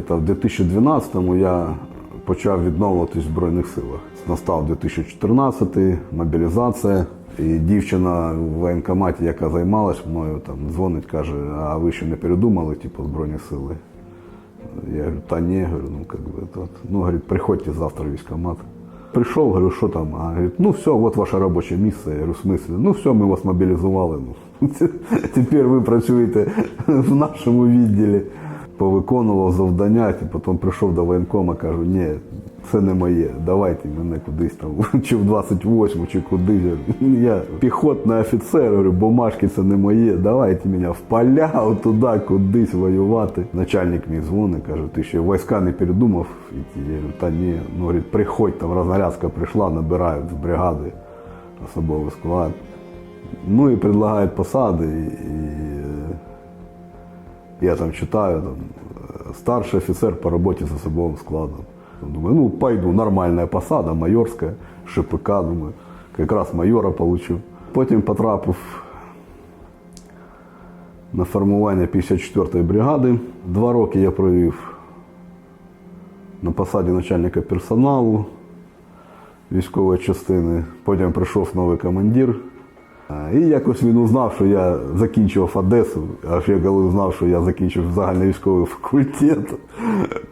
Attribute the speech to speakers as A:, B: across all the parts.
A: десь в 2012-му я почав відновлюватись в Збройних силах. Настав 2014 й мобілізація. І дівчина в воєнкоматі, яка займалась мною, там дзвонить, каже, а ви ще не передумали, типу, Збройні сили? Я говорю, та ні, говорю, ну как бы это. Ну, говорит, приходьте завтра в військкомат. Прийшов, говорю, що там? А говорит, ну все, от ваше робоче місце. Я говорю, в смислі? Ну все, ми вас мобілізували. Ну, тепер ви працюєте в нашому відділі. Повиконував завдання, і потім прийшов до воєнкома, кажу, ні, це не моє, давайте мене кудись там, чи в 28, чи кудись. Я піхотний офіцер, говорю, бумажки це не моє, давайте мене в поля, туди, кудись воювати. Начальник мій дзвонить, каже, ти ще війська не передумав? Я говорю, та ні. Ну, говорить, приходь, там рознарядка прийшла, набирають з бригади особовий склад. Ну і предлагають посади. І я там читаю, там, е, старший офіцер по роботі з особовим складом. Думаю, ну пойду, нормальна посада, майорська, ШПК, думаю, якраз майора получу. Потім потрапив на формування 54-ї бригади. Два роки я провів на посаді начальника персоналу військової частини. Потім прийшов новий командир. А, І якось він узнав, що я закінчував Одесу, аж я коли узнав, що я закінчив загальновійськовий факультет,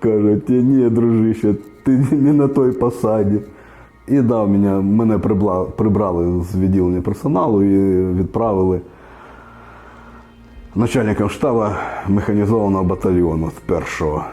A: каже, ти ні, дружище, ти не на той посаді. І дав мене, мене прибрали з відділення персоналу і відправили начальником штабу механізованого батальйону з першого.